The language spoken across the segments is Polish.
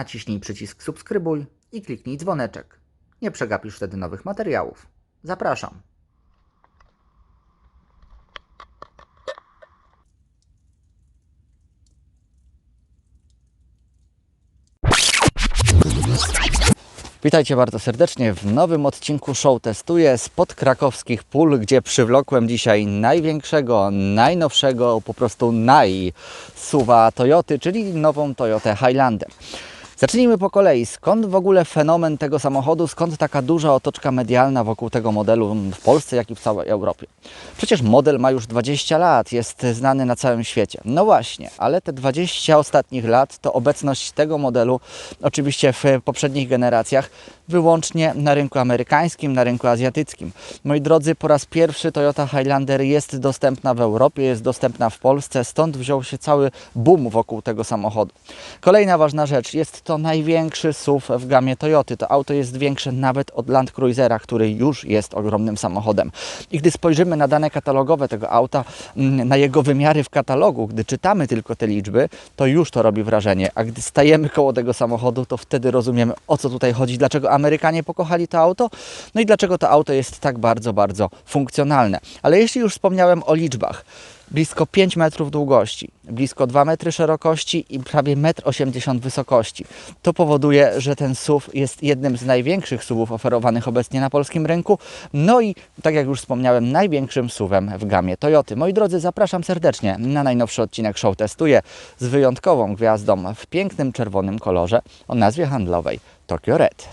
naciśnij przycisk subskrybuj i kliknij dzwoneczek. Nie przegapisz wtedy nowych materiałów. Zapraszam. Witajcie bardzo serdecznie w nowym odcinku Show Testuję spod krakowskich pól, gdzie przywlokłem dzisiaj największego, najnowszego, po prostu naj suwa Toyoty, czyli nową Toyotę Highlander. Zacznijmy po kolei. Skąd w ogóle fenomen tego samochodu, skąd taka duża otoczka medialna wokół tego modelu w Polsce, jak i w całej Europie? Przecież model ma już 20 lat, jest znany na całym świecie. No właśnie, ale te 20 ostatnich lat to obecność tego modelu, oczywiście w poprzednich generacjach, wyłącznie na rynku amerykańskim, na rynku azjatyckim. Moi drodzy, po raz pierwszy Toyota Highlander jest dostępna w Europie, jest dostępna w Polsce, stąd wziął się cały boom wokół tego samochodu. Kolejna ważna rzecz, jest to największy SUV w gamie Toyoty. To auto jest większe nawet od Land Cruisera, który już jest ogromnym samochodem. I gdy spojrzymy na dane katalogowe tego auta, mm, na jego wymiary w katalogu, gdy czytamy tylko te liczby, to już to robi wrażenie. A gdy stajemy koło tego samochodu, to wtedy rozumiemy o co tutaj chodzi, dlaczego Amerykanie pokochali to auto, no i dlaczego to auto jest tak bardzo, bardzo funkcjonalne. Ale jeśli już wspomniałem o liczbach, blisko 5 metrów długości, blisko 2 metry szerokości i prawie 1,80 m wysokości. To powoduje, że ten SUV jest jednym z największych SUVów oferowanych obecnie na polskim rynku. No i, tak jak już wspomniałem, największym SUVem w gamie Toyoty. Moi drodzy, zapraszam serdecznie na najnowszy odcinek Show Testuję z wyjątkową gwiazdą w pięknym czerwonym kolorze o nazwie handlowej Tokyo Red.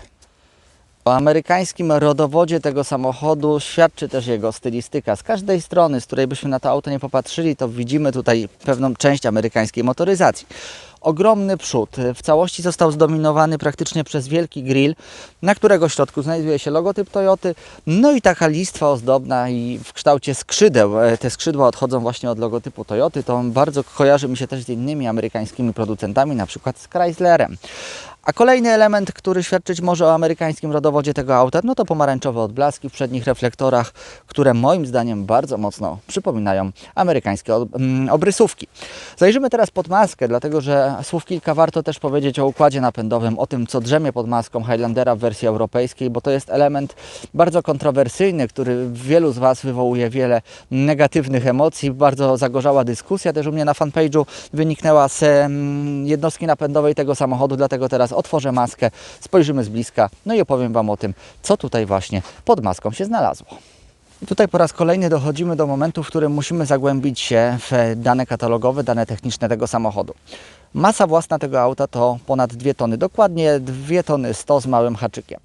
O amerykańskim rodowodzie tego samochodu świadczy też jego stylistyka. Z każdej strony, z której byśmy na to auto nie popatrzyli, to widzimy tutaj pewną część amerykańskiej motoryzacji. Ogromny przód w całości został zdominowany praktycznie przez wielki grill, na którego środku znajduje się logotyp Toyoty, no i taka listwa ozdobna i w kształcie skrzydeł. E, Te skrzydła odchodzą właśnie od logotypu Toyoty. To bardzo kojarzy mi się też z innymi amerykańskimi producentami, na przykład z Chryslerem. A kolejny element, który świadczyć może o amerykańskim rodowodzie tego auta, no to pomarańczowe odblaski w przednich reflektorach, które moim zdaniem bardzo mocno przypominają amerykańskie mm, obrysówki. Zajrzymy teraz pod maskę, dlatego że słów kilka warto też powiedzieć o układzie napędowym, o tym, co drzemie pod maską Highlandera w wersji europejskiej, bo to jest element bardzo kontrowersyjny, który wielu z Was wywołuje wiele negatywnych emocji. Bardzo zagorzała dyskusja też u mnie na fanpage'u wyniknęła z jednostki napędowej tego samochodu, dlatego teraz otworzę maskę, spojrzymy z bliska, no i opowiem Wam o tym, co tutaj właśnie pod maską się znalazło. I tutaj po raz kolejny dochodzimy do momentu, w którym musimy zagłębić się w dane katalogowe, dane techniczne tego samochodu. Masa własna tego auta to ponad 2 tony, dokładnie 2 tony 100 z małym haczykiem.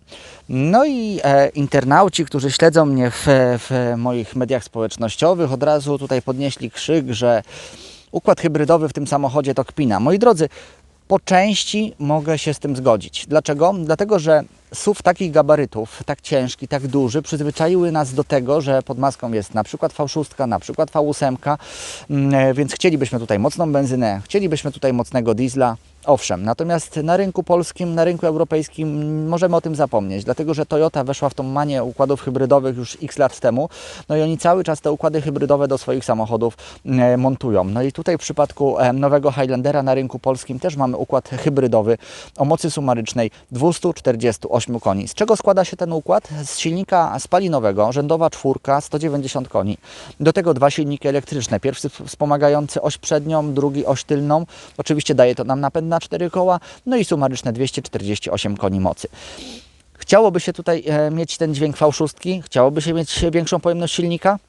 No i e, internauci, którzy śledzą mnie w, w moich mediach społecznościowych, od razu tutaj podnieśli krzyk, że układ hybrydowy w tym samochodzie to kpina. Moi drodzy, po części mogę się z tym zgodzić. Dlaczego? Dlatego, że SUV takich gabarytów, tak ciężki, tak duży, przyzwyczaiły nas do tego, że pod maską jest na przykład V6, na przykład V8, mm, więc chcielibyśmy tutaj mocną benzynę, chcielibyśmy tutaj mocnego diesla. Owszem, natomiast na rynku polskim, na rynku europejskim możemy o tym zapomnieć, dlatego że Toyota weszła w tą manię układów hybrydowych już x lat temu, no i oni cały czas te układy hybrydowe do swoich samochodów e, montują. No i tutaj w przypadku e, nowego Highlandera na rynku polskim też mamy układ hybrydowy o mocy sumarycznej 248 koni. Z czego składa się ten układ? Z silnika spalinowego, rzędowa czwórka, 190 koni. Do tego dwa silniki elektryczne. Pierwszy wspomagający oś przednią, drugi oś tylną. Oczywiście daje to nam napęd na cztery koła, no i sumaryczne 248 koni mocy. Chciałoby się tutaj e, mieć ten dźwięk V6, chciałoby się mieć większą pojemność silnika.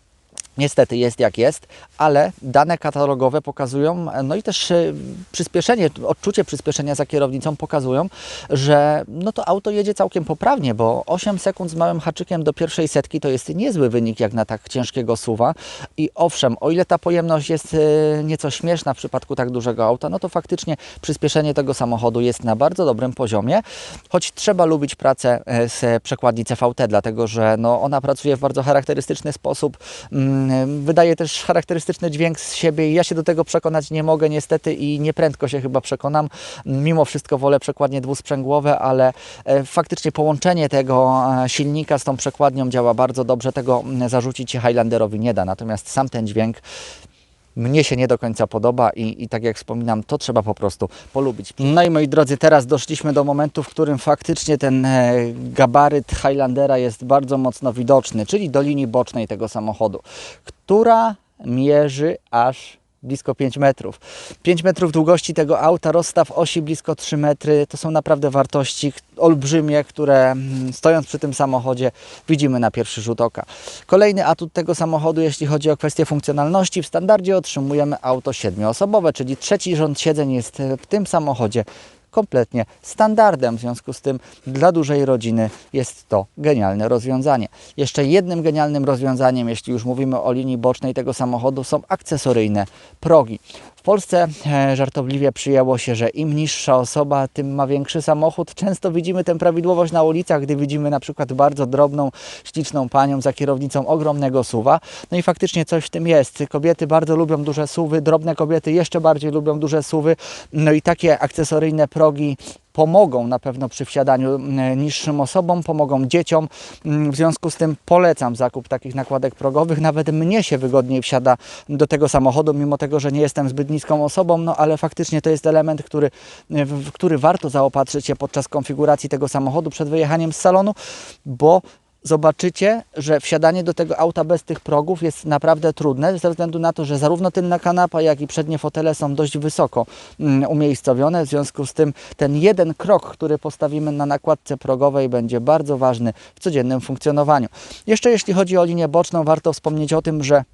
Niestety jest jak jest, ale dane katalogowe pokazują, no i też e, przyspieszenie, odczucie przyspieszenia za kierownicą pokazują, że no to auto jedzie całkiem poprawnie, bo 8 sekund z małym haczykiem do pierwszej setki to jest niezły wynik jak na tak ciężkiego suwa. I owszem, o ile ta pojemność jest e, nieco śmieszna w przypadku tak dużego auta, no to faktycznie przyspieszenie tego samochodu jest na bardzo dobrym poziomie, choć trzeba lubić pracę e, z przekładni CVT, dlatego że no, ona pracuje w bardzo charakterystyczny sposób. Mm, Wydaje też charakterystyczny dźwięk z siebie i ja się do tego przekonać nie mogę niestety i nieprędko się chyba przekonam. Mimo wszystko wolę przekładnie dwusprzęgłowe, ale e, faktycznie połączenie tego e, silnika z tą przekładnią działa bardzo dobrze. Tego zarzucić Highlanderowi nie da. Natomiast sam ten dźwięk mnie się nie do końca podoba i, i tak jak wspominam, to trzeba po prostu polubić. No i moi drodzy, teraz doszliśmy do momentu, w którym faktycznie ten e, gabaryt Highlandera jest bardzo mocno widoczny, czyli do linii bocznej tego samochodu, która mierzy aż blisko 5 metrów. 5 metrów długości tego auta, rozstaw osi blisko 3 metry, to są naprawdę wartości olbrzymie, które mm, stojąc przy tym samochodzie widzimy na pierwszy rzut oka. Kolejny atut tego samochodu, jeśli chodzi o kwestię funkcjonalności, w standardzie otrzymujemy auto siedmioosobowe, czyli trzeci rząd siedzeń jest w tym samochodzie kompletnie standardem. W związku z tym dla dużej rodziny jest to genialne rozwiązanie. Jeszcze jednym genialnym rozwiązaniem, jeśli już mówimy o linii bocznej tego samochodu, są akcesoryjne progi. Polsce e, żartobliwie przyjęło się, że im niższa osoba, tym ma większy samochód. Często widzimy tę prawidłowość na ulicach, gdy widzimy na przykład bardzo drobną, śliczną panią za kierownicą ogromnego suwa. No i faktycznie coś w tym jest. Kobiety bardzo lubią duże suwy, drobne kobiety jeszcze bardziej lubią duże suwy. No i takie akcesoryjne progi pomogą na pewno przy wsiadaniu niższym osobom, pomogą dzieciom. W związku z tym polecam zakup takich nakładek progowych. Nawet mnie się wygodniej wsiada do tego samochodu, mimo tego, że nie jestem zbyt niską osobą, no ale faktycznie to jest element, który, w który warto zaopatrzyć się podczas konfiguracji tego samochodu przed wyjechaniem z salonu, bo zobaczycie, że wsiadanie do tego auta bez tych progów jest naprawdę trudne, ze względu na to, że zarówno tylna kanapa, jak i przednie fotele są dość wysoko mm, umiejscowione. W związku z tym ten jeden krok, który postawimy na nakładce progowej, będzie bardzo ważny w codziennym funkcjonowaniu. Jeszcze jeśli chodzi o linię boczną, warto wspomnieć o tym, że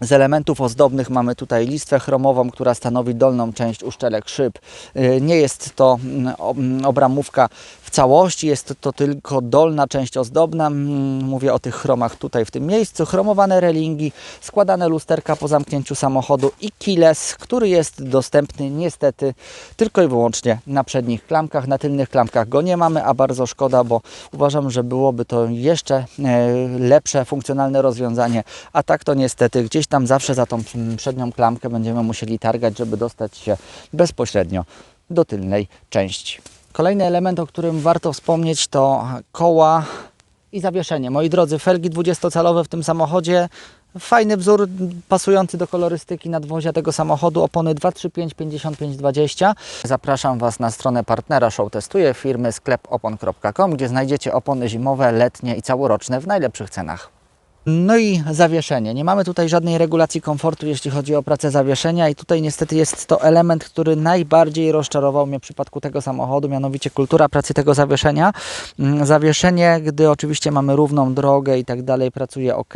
z elementów ozdobnych mamy tutaj listwę chromową, która stanowi dolną część uszczelek szyb. Y, Nie jest to mm, mm, obramówka w całości, jest to tylko dolna część ozdobna. Mm, Mówię o tych chromach tutaj w tym miejscu. Chromowane relingi, składane lusterka po zamknięciu samochodu i kiles, który jest dostępny niestety tylko i wyłącznie na przednich klamkach. Na tylnych klamkach go nie mamy, a bardzo szkoda, bo uważam, że byłoby to jeszcze e, lepsze, funkcjonalne rozwiązanie, a tak to niestety gdzieś tam zawsze za tą przednią klamkę będziemy musieli targać, żeby dostać się bezpośrednio do tylnej części. Kolejny element, o którym warto wspomnieć, to koła i zawieszenie. Moi drodzy, felgi 20-calowe w tym samochodzie. Fajny wzór pasujący do kolorystyki nadwozia tego samochodu. Opony 235 55 20. Zapraszam Was na stronę partnera Show Testuję firmy sklepopon.com, gdzie znajdziecie opony zimowe, letnie i całoroczne w najlepszych cenach. No i zawieszenie. Nie mamy tutaj żadnej regulacji komfortu, jeśli chodzi o pracę zawieszenia i tutaj niestety jest to element, który najbardziej rozczarował mnie w przypadku tego samochodu, mianowicie kultura pracy tego zawieszenia. Mm, Zawieszenie, gdy oczywiście mamy równą drogę i tak dalej, pracuje ok.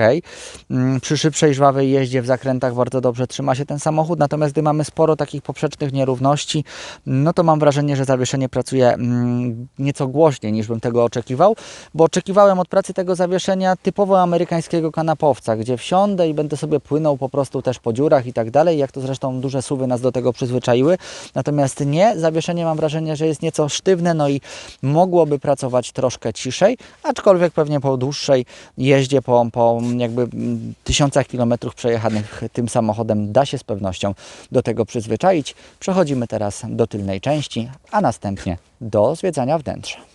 Mm, Przy szybszej, żwawej jeździe w zakrętach bardzo dobrze trzyma się ten samochód, natomiast gdy mamy sporo takich poprzecznych nierówności, no to mam wrażenie, że zawieszenie pracuje mm, nieco głośniej niż bym tego oczekiwał, bo oczekiwałem od pracy tego zawieszenia typowo amerykańskiego kanapowca, gdzie wsiądę i będę sobie płynął po prostu też po dziurach i tak dalej, jak to zresztą duże suwy nas do tego przyzwyczaiły. Natomiast nie, zawieszenie mam wrażenie, że jest nieco sztywne, no i mogłoby pracować troszkę ciszej, aczkolwiek pewnie po dłuższej jeździe, po, po jakby tysiącach kilometrów przejechanych tym samochodem da się z pewnością do tego przyzwyczaić. Przechodzimy teraz do tylnej części, a następnie do zwiedzania wnętrza.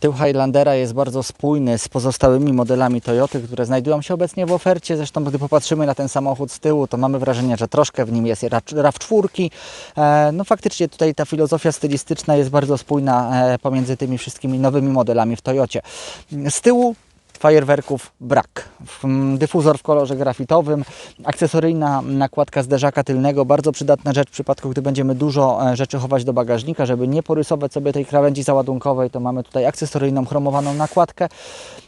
Tył Highlandera jest bardzo spójny z pozostałymi modelami Toyoty, które znajdują się obecnie w ofercie. Zresztą, gdy popatrzymy na ten samochód z tyłu, to mamy wrażenie, że troszkę w nim jest RAV4. E, No faktycznie tutaj ta filozofia stylistyczna jest bardzo spójna e, pomiędzy tymi wszystkimi nowymi modelami w Toyocie. Z tyłu fajerwerków brak. Mm, Dyfuzor w kolorze grafitowym, akcesoryjna nakładka zderzaka tylnego, bardzo przydatna rzecz w przypadku, gdy będziemy dużo e, rzeczy chować do bagażnika, żeby nie porysować sobie tej krawędzi załadunkowej, to mamy tutaj akcesoryjną chromowaną nakładkę.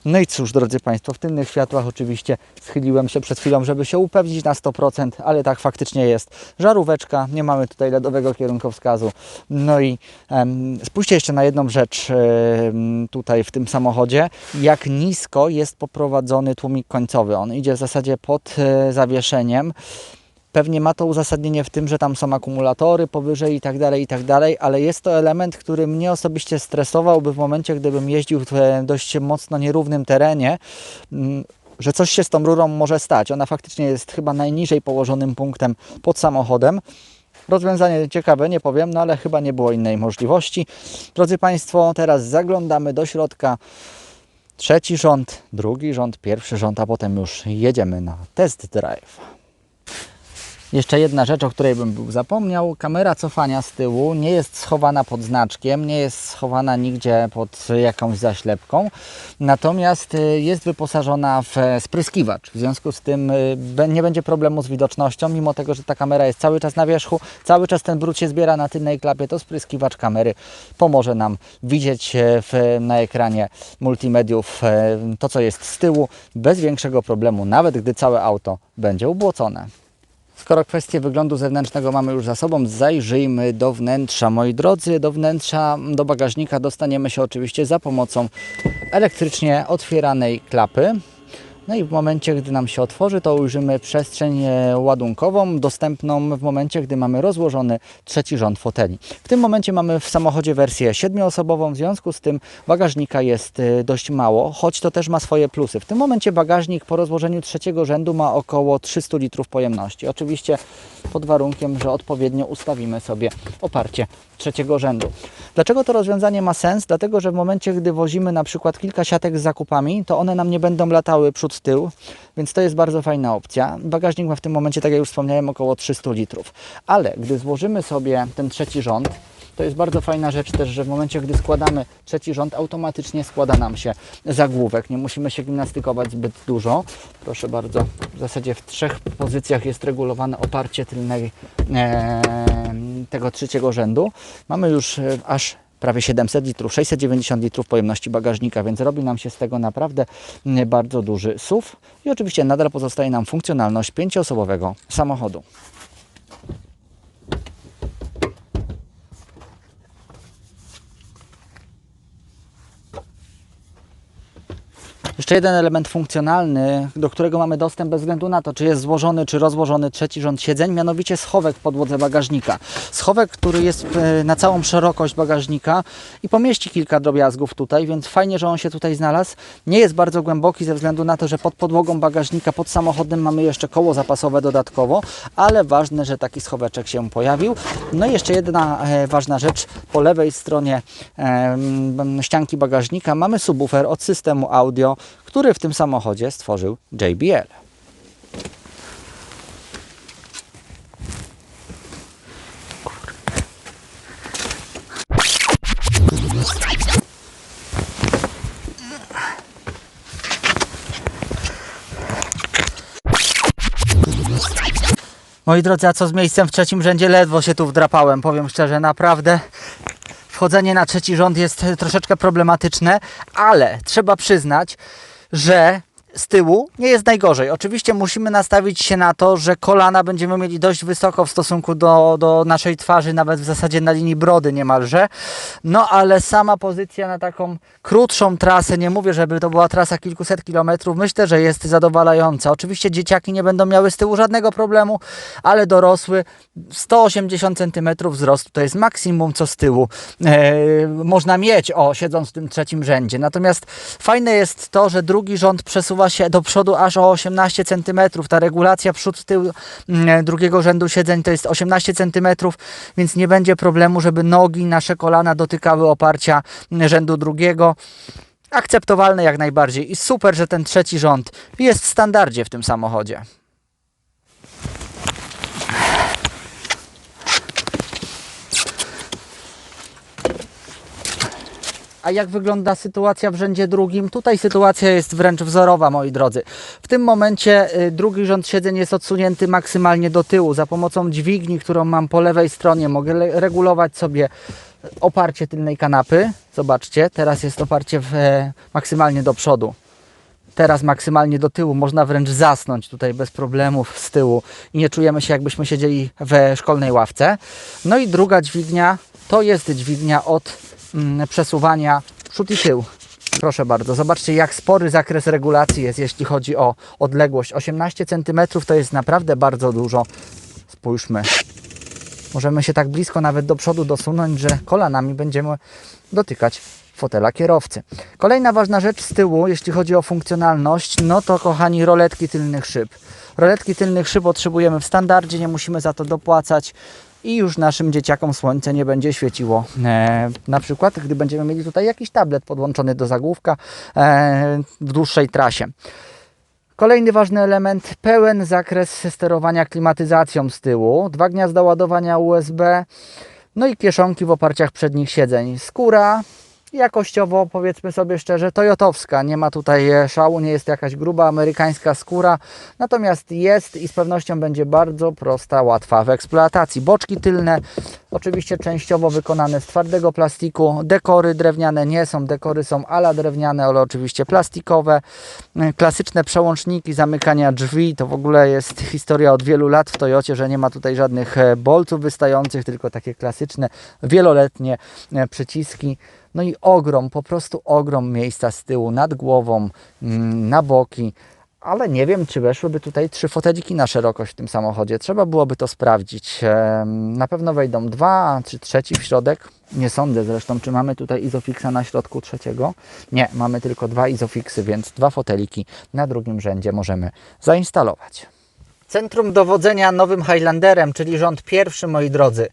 No i cóż, drodzy Państwo, w tylnych światłach oczywiście schyliłem się przed chwilą, żeby się upewnić na 100%, ale tak faktycznie jest. Żaróweczka, nie mamy tutaj LEDowego kierunkowskazu. No i em, spójrzcie jeszcze na jedną rzecz em, tutaj w tym samochodzie, jak nisko jest poprowadzony tłumik końcowy. On idzie w zasadzie pod e, zawieszeniem. Pewnie ma to uzasadnienie w tym, że tam są akumulatory powyżej i tak dalej, i tak dalej, ale jest to element, który mnie osobiście stresowałby w momencie, gdybym jeździł w e, dość mocno nierównym terenie, mm, że coś się z tą rurą może stać. Ona faktycznie jest chyba najniżej położonym punktem pod samochodem. Rozwiązanie ciekawe, nie powiem, no ale chyba nie było innej możliwości. Drodzy Państwo, teraz zaglądamy do środka. Trzeci rząd, drugi rząd, pierwszy rząd, a potem już jedziemy na test drive. Jeszcze jedna rzecz, o której bym był zapomniał. Kamera cofania z tyłu nie jest schowana pod znaczkiem, nie jest schowana nigdzie pod jakąś zaślepką, natomiast y, jest wyposażona w e, spryskiwacz. W związku z tym y, nie będzie problemu z widocznością, mimo tego, że ta kamera jest cały czas na wierzchu, cały czas ten brud się zbiera na tylnej klapie, to spryskiwacz kamery pomoże nam widzieć e, w, na ekranie multimediów e, to, co jest z tyłu, bez większego problemu, nawet gdy całe auto będzie ubłocone. Skoro kwestię wyglądu zewnętrznego mamy już za sobą, zajrzyjmy do wnętrza. Moi drodzy, do wnętrza, do bagażnika dostaniemy się oczywiście za pomocą elektrycznie otwieranej klapy. No i w momencie, gdy nam się otworzy, to ujrzymy przestrzeń e, ładunkową, dostępną w momencie, gdy mamy rozłożony trzeci rząd foteli. W tym momencie mamy w samochodzie wersję siedmioosobową, w związku z tym bagażnika jest e, dość mało, choć to też ma swoje plusy. W tym momencie bagażnik po rozłożeniu trzeciego rzędu ma około 300 litrów pojemności. Oczywiście pod warunkiem, że odpowiednio ustawimy sobie oparcie trzeciego rzędu. Dlaczego to rozwiązanie ma sens? Dlatego, że w momencie, gdy wozimy na przykład kilka siatek z zakupami, to one nam nie będą latały przód tył, więc to jest bardzo fajna opcja. Bagażnik ma w tym momencie, tak jak już wspomniałem, około 300 litrów. Ale gdy złożymy sobie ten trzeci rząd, to jest bardzo fajna rzecz też, że w momencie, gdy składamy trzeci rząd, automatycznie składa nam się zagłówek. Nie musimy się gimnastykować zbyt dużo. Proszę bardzo, w zasadzie w trzech pozycjach jest regulowane oparcie tylnej e, tego trzeciego rzędu. Mamy już e, aż prawie 700 litrów, 690 litrów pojemności bagażnika, więc robi nam się z tego naprawdę mm, bardzo duży SUV i oczywiście nadal pozostaje nam funkcjonalność pięcioosobowego samochodu. Jeszcze jeden element funkcjonalny, do którego mamy dostęp bez względu na to, czy jest złożony, czy rozłożony trzeci rząd siedzeń, mianowicie schowek w podłodze bagażnika. Schowek, który jest e, na całą szerokość bagażnika i pomieści kilka drobiazgów tutaj, więc fajnie, że on się tutaj znalazł. Nie jest bardzo głęboki ze względu na to, że pod podłogą bagażnika, pod samochodem mamy jeszcze koło zapasowe dodatkowo, ale ważne, że taki schoweczek się pojawił. No i jeszcze jedna e, ważna rzecz, po lewej stronie ścianki bagażnika mamy subwoofer od systemu audio, który w tym samochodzie stworzył JBL. Moi drodzy, a co z miejscem w trzecim rzędzie? Ledwo się tu wdrapałem, powiem szczerze, naprawdę. Wchodzenie na trzeci rząd jest troszeczkę problematyczne, ale trzeba przyznać, że z tyłu nie jest najgorzej. Oczywiście musimy nastawić się na to, że kolana będziemy mieli dość wysoko w stosunku do, do naszej twarzy, nawet w zasadzie na linii brody niemalże. No ale sama pozycja na taką krótszą trasę, nie mówię, żeby to była trasa kilkuset kilometrów, myślę, że jest zadowalająca. Oczywiście dzieciaki nie będą miały z tyłu żadnego problemu, ale dorosły 180 cm wzrostu to jest maksimum, co z tyłu e, można mieć, o, siedząc w tym trzecim rzędzie. Natomiast fajne jest to, że drugi rząd przesuwa się do przodu aż o 18 cm. Ta regulacja przód-tył mm, drugiego rzędu siedzeń to jest 18 cm, więc nie będzie problemu, żeby nogi, nasze kolana dotykały oparcia mm, rzędu drugiego. Akceptowalne jak najbardziej i super, że ten trzeci rząd jest w standardzie w tym samochodzie. A jak wygląda sytuacja w rzędzie drugim? Tutaj sytuacja jest wręcz wzorowa, moi drodzy. W tym momencie y, drugi rząd siedzeń jest odsunięty maksymalnie do tyłu. Za pomocą dźwigni, którą mam po lewej stronie, mogę regulować sobie oparcie tylnej kanapy. Zobaczcie, teraz jest oparcie w, e, maksymalnie do przodu. Teraz maksymalnie do tyłu. Można wręcz zasnąć tutaj bez problemów z tyłu i nie czujemy się jakbyśmy siedzieli we szkolnej ławce. No i druga dźwignia to jest dźwignia od przesuwania przód i tył. Proszę bardzo, zobaczcie jak spory zakres regulacji jest, jeśli chodzi o odległość. 18 cm to jest naprawdę bardzo dużo. Spójrzmy. Możemy się tak blisko nawet do przodu dosunąć, że kolanami będziemy dotykać fotela kierowcy. Kolejna ważna rzecz z tyłu, jeśli chodzi o funkcjonalność, no to kochani roletki tylnych szyb. Roletki tylnych szyb otrzymujemy w standardzie, nie musimy za to dopłacać i już naszym dzieciakom słońce nie będzie świeciło. E, na przykład, gdy będziemy mieli tutaj jakiś tablet podłączony do zagłówka e, w dłuższej trasie. Kolejny ważny element, pełen zakres sterowania klimatyzacją z tyłu, dwa gniazda ładowania USB, no i kieszonki w oparciach przednich siedzeń. Skóra jakościowo, powiedzmy sobie szczerze, toyotowska. Nie ma tutaj e, szału, nie jest jakaś gruba amerykańska skóra, natomiast jest i z pewnością będzie bardzo prosta, łatwa w eksploatacji. Boczki tylne, oczywiście częściowo wykonane z twardego plastiku. Dekory drewniane nie są, dekory są ala drewniane, ale oczywiście plastikowe. E, Klasyczne przełączniki zamykania drzwi, to w ogóle jest historia od wielu lat w Toyocie, że nie ma tutaj żadnych e, bolców wystających, tylko takie klasyczne, wieloletnie przyciski. No i ogrom, po prostu ogrom miejsca z tyłu, nad głową, mm, na boki. Ale nie wiem, czy weszłyby tutaj trzy foteliki na szerokość w tym samochodzie. Trzeba byłoby to sprawdzić. Na pewno wejdą dwa, czy trzeci w środek. Nie sądzę zresztą, czy mamy tutaj Izofixa na środku trzeciego. Nie, mamy tylko dwa Izofixy, więc dwa foteliki na drugim rzędzie możemy zainstalować. Centrum dowodzenia nowym Highlanderem, czyli rząd pierwszy, moi drodzy.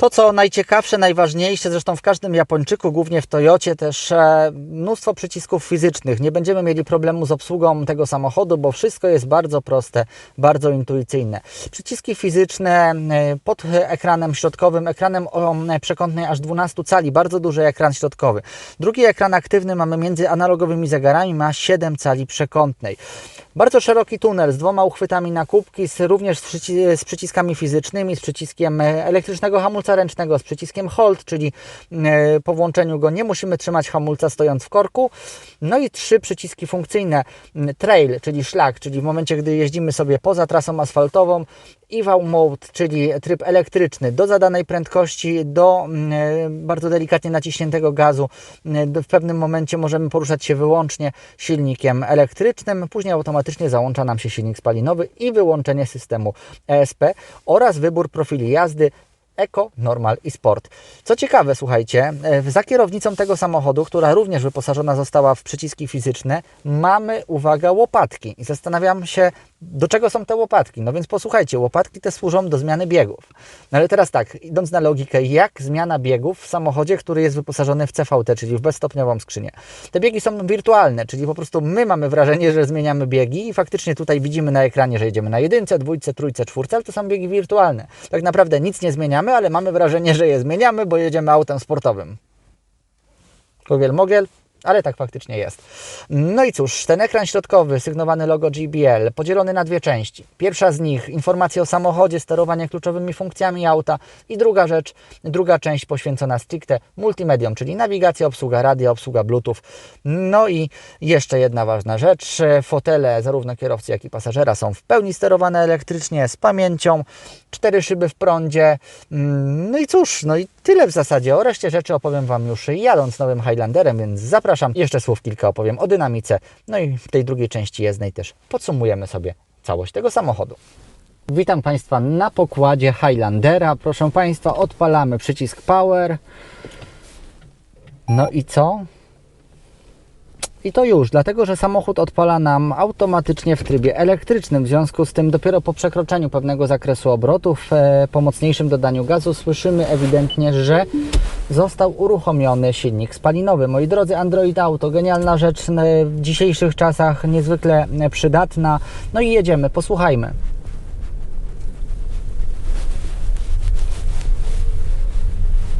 To, co najciekawsze, najważniejsze, zresztą w każdym Japończyku, głównie w Toyocie, też e, mnóstwo przycisków fizycznych. Nie będziemy mieli problemu z obsługą tego samochodu, bo wszystko jest bardzo proste, bardzo intuicyjne. Przyciski fizyczne e, pod ekranem środkowym, ekranem o e, przekątnej aż 12 cali, bardzo duży ekran środkowy. Drugi ekran aktywny mamy między analogowymi zegarami, ma 7 cali przekątnej. Bardzo szeroki tunel z dwoma uchwytami na kubki, z, również z, przyci- z przyciskami fizycznymi, z przyciskiem e, elektrycznego hamulca ręcznego, z przyciskiem hold, czyli e, po włączeniu go nie musimy trzymać hamulca stojąc w korku. No i trzy przyciski funkcyjne, m, trail, czyli szlak, czyli w momencie, gdy jeździmy sobie poza trasą asfaltową, EVA Mode, czyli tryb elektryczny do zadanej prędkości, do mm, e, bardzo delikatnie naciśniętego gazu. Mm, W pewnym momencie możemy poruszać się wyłącznie silnikiem elektrycznym, później automatycznie załącza nam się silnik spalinowy i wyłączenie systemu ESP oraz wybór profili jazdy Eco, Normal i Sport. Co ciekawe, słuchajcie, e, za kierownicą tego samochodu, która również wyposażona została w przyciski fizyczne, mamy, uwaga, łopatki. I zastanawiam się, do czego są te łopatki. No więc posłuchajcie, łopatki te służą do zmiany biegów. No ale teraz tak, idąc na logikę, jak zmiana biegów w samochodzie, który jest wyposażony w CVT, czyli w bezstopniową skrzynię. Te biegi są wirtualne, czyli po prostu my mamy wrażenie, że zmieniamy biegi i faktycznie tutaj widzimy na ekranie, że jedziemy na jedynce, dwójce, trójce, czwórce, ale to są biegi wirtualne. Tak naprawdę nic nie zmieniamy, ale mamy wrażenie, że je zmieniamy, bo jedziemy autem sportowym. Kogiel mogiel, ale tak faktycznie jest. No i cóż, ten ekran środkowy, sygnowany logo GBL, podzielony na dwie części. Pierwsza z nich, informacje o samochodzie, sterowanie kluczowymi funkcjami auta i druga rzecz, druga część poświęcona stricte multimediom, czyli nawigacja, obsługa radia, obsługa Bluetooth. No i jeszcze jedna ważna rzecz, fotele zarówno kierowcy, jak i pasażera są w pełni sterowane elektrycznie, z pamięcią, cztery szyby w prądzie. Mm, No i cóż, no i tyle w zasadzie. O reszcie rzeczy opowiem Wam już jadąc nowym Highlanderem, więc zapraszam. Jeszcze słów kilka opowiem o dynamice. No i w tej drugiej części jezdnej też podsumujemy sobie całość tego samochodu. Witam Państwa na pokładzie Highlandera. Proszę Państwa, odpalamy przycisk Power. No i co? I to już, dlatego że samochód odpala nam automatycznie w trybie elektrycznym. W związku z tym, dopiero po przekroczeniu pewnego zakresu obrotów, e, po mocniejszym dodaniu gazu, słyszymy ewidentnie, że został uruchomiony silnik spalinowy. Moi drodzy, Android Auto, genialna rzecz e, w dzisiejszych czasach, niezwykle przydatna. No i jedziemy, posłuchajmy.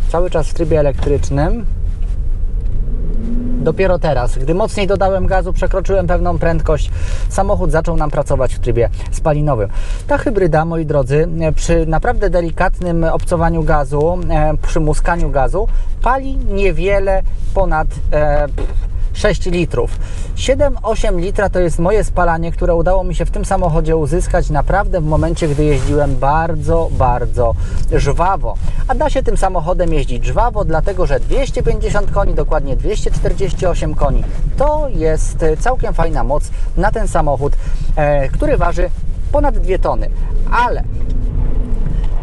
Cały czas w trybie elektrycznym. Dopiero teraz, gdy mocniej dodałem gazu, przekroczyłem pewną prędkość, samochód zaczął nam pracować w trybie spalinowym. Ta hybryda, moi drodzy, przy naprawdę delikatnym obcowaniu gazu, e, przy muskaniu gazu, pali niewiele ponad e, 6 litrów. 7-8 litra to jest moje spalanie, które udało mi się w tym samochodzie uzyskać naprawdę w momencie, gdy jeździłem bardzo, bardzo żwawo. A da się tym samochodem jeździć żwawo, dlatego że 250 koni, dokładnie 248 koni, to jest całkiem fajna moc na ten samochód, e, który waży ponad 2 tony. Ale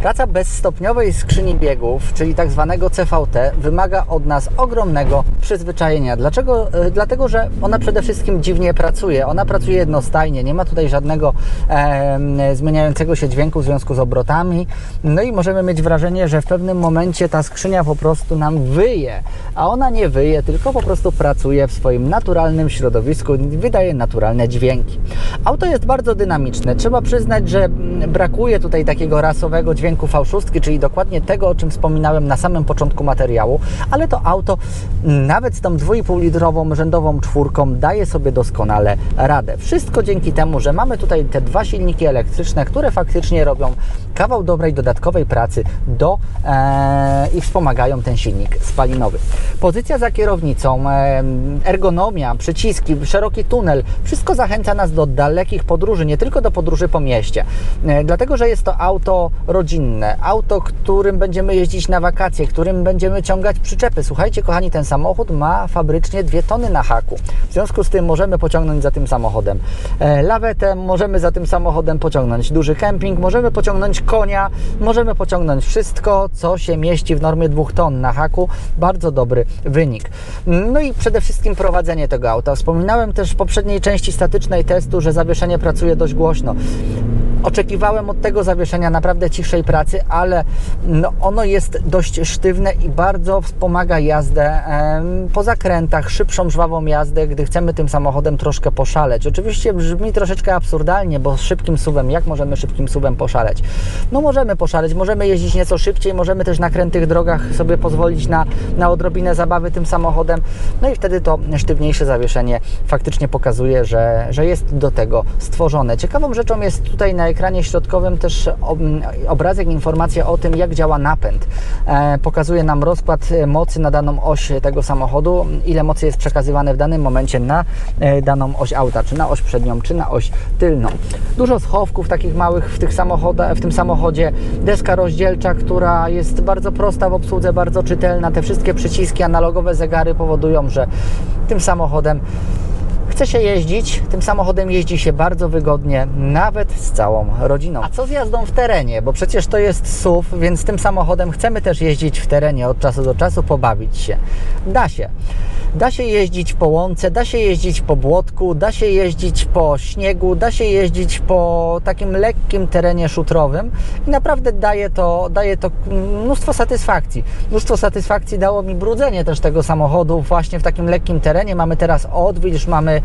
Praca bezstopniowej skrzyni biegów, czyli tak zwanego CVT, wymaga od nas ogromnego przyzwyczajenia. Dlaczego? E, Dlatego, że ona przede wszystkim dziwnie pracuje. Ona pracuje jednostajnie, nie ma tutaj żadnego e, zmieniającego się dźwięku w związku z obrotami. No i możemy mieć wrażenie, że w pewnym momencie ta skrzynia po prostu nam wyje, a ona nie wyje, tylko po prostu pracuje w swoim naturalnym środowisku, wydaje naturalne dźwięki. Auto jest bardzo dynamiczne. Trzeba przyznać, że mm, brakuje tutaj takiego rasowego dźwięku V6, czyli dokładnie tego, o czym wspominałem na samym początku materiału, ale to auto nawet z tą 2,5 litrową rzędową czwórką daje sobie doskonale radę. Wszystko dzięki temu, że mamy tutaj te dwa silniki elektryczne, które faktycznie robią kawał dobrej dodatkowej pracy do e, i wspomagają ten silnik spalinowy. Pozycja za kierownicą, e, ergonomia, przyciski, szeroki tunel, wszystko zachęca nas do dalekich podróży, nie tylko do podróży po mieście. E, dlatego, że jest to auto rodzinne, auto, którym będziemy jeździć na wakacje, którym będziemy ciągać przyczepy. Słuchajcie, kochani, ten samochód ma fabrycznie dwie tony na haku. W związku z tym możemy pociągnąć za tym samochodem e, lawetę, możemy za tym samochodem pociągnąć duży kemping, możemy pociągnąć konia, możemy pociągnąć wszystko, co się mieści w normie dwóch ton na haku. Bardzo dobry wynik. No i przede wszystkim prowadzenie tego auta. Wspominałem też w poprzedniej części statycznej testu, że zawieszenie pracuje dość głośno. Oczekiwałem od tego zawieszenia naprawdę cichszej pracy, ale no ono jest dość sztywne i bardzo wspomaga jazdę po zakrętach, szybszą, żwawą jazdę, gdy chcemy tym samochodem troszkę poszaleć. Oczywiście brzmi troszeczkę absurdalnie, bo szybkim suwem, jak możemy szybkim suwem poszaleć? No możemy poszaleć, możemy jeździć nieco szybciej, możemy też na krętych drogach sobie pozwolić na, na odrobinę zabawy tym samochodem, no i wtedy to sztywniejsze zawieszenie faktycznie pokazuje, że, że jest do tego stworzone. Ciekawą rzeczą jest tutaj na ekranie środkowym też ob- obrazek, informacja o tym, jak działa napęd. E, pokazuje nam rozkład e, mocy na daną oś tego samochodu, ile mocy jest przekazywane w danym momencie na e, daną oś auta, czy na oś przednią, czy na oś tylną. Dużo schowków takich małych w, tych w tym samochodzie, deska rozdzielcza, która jest bardzo prosta w obsłudze, bardzo czytelna. Te wszystkie przyciski, analogowe zegary powodują, że tym samochodem Chce się jeździć, tym samochodem jeździ się bardzo wygodnie, nawet z całą rodziną. A co z jazdą w terenie? Bo przecież to jest SUV, więc tym samochodem chcemy też jeździć w terenie od czasu do czasu, pobawić się. Da się. Da się jeździć po łące, da się jeździć po błotku, da się jeździć po śniegu, da się jeździć po takim lekkim terenie szutrowym i naprawdę daje to, daje to mnóstwo satysfakcji. Mnóstwo satysfakcji dało mi brudzenie też tego samochodu właśnie w takim lekkim terenie. Mamy teraz odwilż, mamy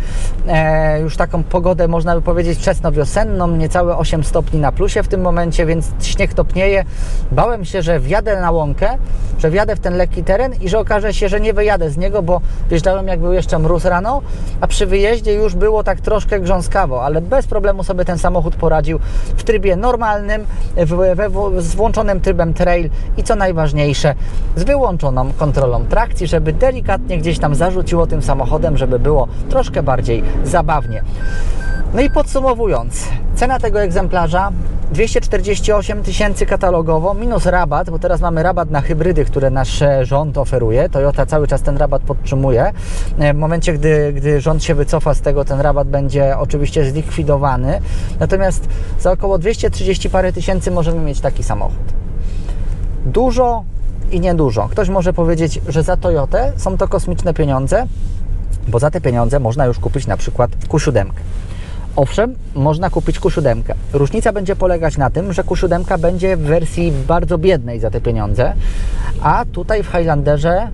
już taką pogodę, można by powiedzieć, wczesnowiosenną, niecałe 8 stopni na plusie w tym momencie, więc śnieg topnieje. Bałem się, że wjadę na łąkę, że wjadę w ten lekki teren i że okaże się, że nie wyjadę z niego, bo wjeżdżałem jak był jeszcze mróz rano, a przy wyjeździe już było tak troszkę grząskawo, ale bez problemu sobie ten samochód poradził w trybie normalnym, w, z włączonym trybem trail i co najważniejsze, z wyłączoną kontrolą trakcji, żeby delikatnie gdzieś tam zarzuciło tym samochodem, żeby było troszkę bardziej zabawnie. No i podsumowując, cena tego egzemplarza 248 tysięcy katalogowo minus rabat, bo teraz mamy rabat na hybrydy, które nasz rząd oferuje. Toyota cały czas ten rabat podtrzymuje. E, W momencie, gdy, gdy rząd się wycofa z tego, ten rabat będzie oczywiście zlikwidowany. Natomiast za około 230 parę tysięcy możemy mieć taki samochód. Dużo i niedużo. Ktoś może powiedzieć, że za Toyotę są to kosmiczne pieniądze, bo za te pieniądze można już kupić na przykład Q7. Owszem, można kupić Q7. Różnica będzie polegać na tym, że Q7 będzie w wersji bardzo biednej za te pieniądze, a tutaj w Highlanderze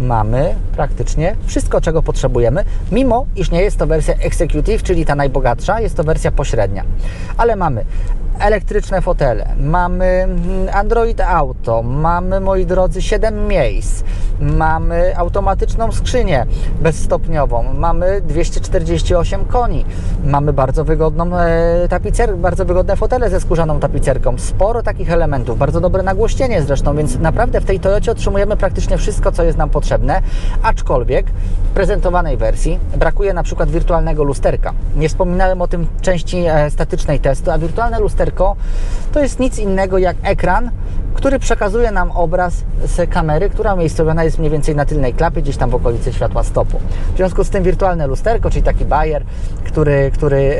mamy praktycznie wszystko, czego potrzebujemy, mimo iż nie jest to wersja Executive, czyli ta najbogatsza, jest to wersja pośrednia. Ale mamy elektryczne fotele, mamy mm, Android Auto, mamy, moi drodzy, 7 miejsc, mamy automatyczną skrzynię bezstopniową, mamy 248 koni, mamy bardzo wygodną e, bardzo wygodne fotele ze skórzaną tapicerką, sporo takich elementów, bardzo dobre nagłośnienie zresztą, więc naprawdę w tej Toyocie otrzymujemy praktycznie wszystko, co jest nam potrzebne, aczkolwiek w prezentowanej wersji brakuje na przykład wirtualnego lusterka. Nie wspominałem o tym części e, statycznej testu, a wirtualne lusterko lusterko to jest nic innego jak ekran, który przekazuje nam obraz z kamery, która umiejscowiona jest mniej więcej na tylnej klapie, gdzieś tam w okolicy światła stopu. W związku z tym wirtualne lusterko, czyli taki bajer, który, który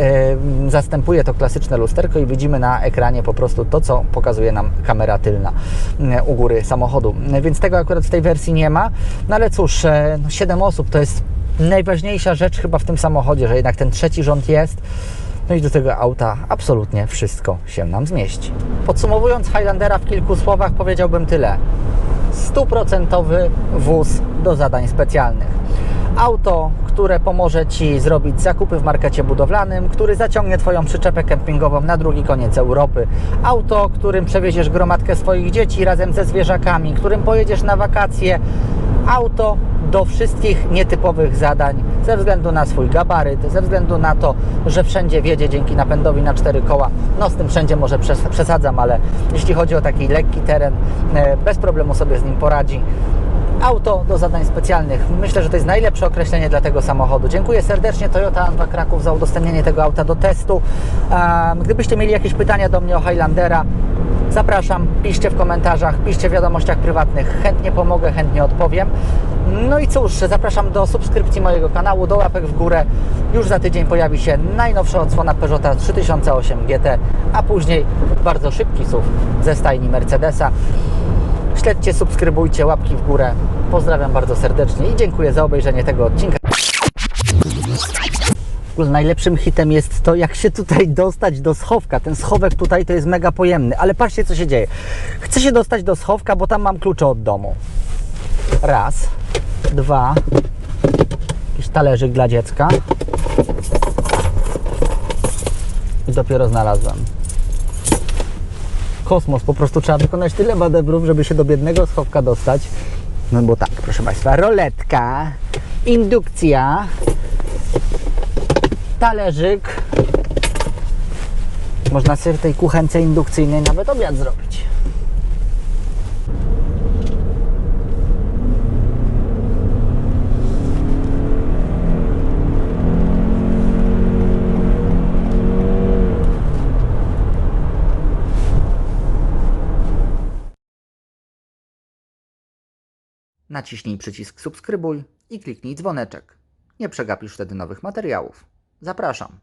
e, zastępuje to klasyczne lusterko i widzimy na ekranie po prostu to, co pokazuje nam kamera tylna e, u góry samochodu. E, Więc tego akurat w tej wersji nie ma. No ale cóż, e, no 7 osób to jest najważniejsza rzecz chyba w tym samochodzie, że jednak ten trzeci rząd jest. No i do tego auta absolutnie wszystko się nam zmieści. Podsumowując Highlandera w kilku słowach, powiedziałbym tyle. Stuprocentowy wóz do zadań specjalnych. Auto, które pomoże Ci zrobić zakupy w markecie budowlanym, który zaciągnie Twoją przyczepę kempingową na drugi koniec Europy. Auto, którym przewieziesz gromadkę swoich dzieci razem ze zwierzakami, którym pojedziesz na wakacje. Auto do wszystkich nietypowych zadań ze względu na swój gabaryt, ze względu na to, że wszędzie wiedzie dzięki napędowi na cztery koła. No z tym wszędzie może przes- przesadzam, ale jeśli chodzi o taki lekki teren, e, bez problemu sobie z nim poradzi. Auto do zadań specjalnych. Myślę, że to jest najlepsze określenie dla tego samochodu. Dziękuję serdecznie Toyota Anwa Kraków za udostępnienie tego auta do testu. Gdybyście mieli jakieś pytania do mnie o Highlandera, zapraszam, piszcie w komentarzach, piszcie w wiadomościach prywatnych. Chętnie pomogę, chętnie odpowiem. No i cóż, zapraszam do subskrypcji mojego kanału, do łapek w górę. Już za tydzień pojawi się najnowsza odsłona Peugeota 3008 GT, a później bardzo szybki SUV ze stajni Mercedesa. Śledźcie, subskrybujcie, łapki w górę. Pozdrawiam bardzo serdecznie i dziękuję za obejrzenie tego odcinka. Najlepszym hitem jest to, jak się tutaj dostać do schowka. Ten schowek tutaj to jest mega pojemny, ale patrzcie, co się dzieje. Chcę się dostać do schowka, bo tam mam klucze od domu. Raz, dwa, jakiś talerzyk dla dziecka. I dopiero znalazłem kosmos. Po prostu trzeba wykonać tyle manewrów, żeby się do biednego schowka dostać. No bo tak, proszę Państwa, roletka, indukcja, talerzyk. Można sobie w tej kuchence indukcyjnej nawet obiad zrobić. Naciśnij przycisk subskrybuj i kliknij dzwoneczek. Nie przegapisz wtedy nowych materiałów. Zapraszam.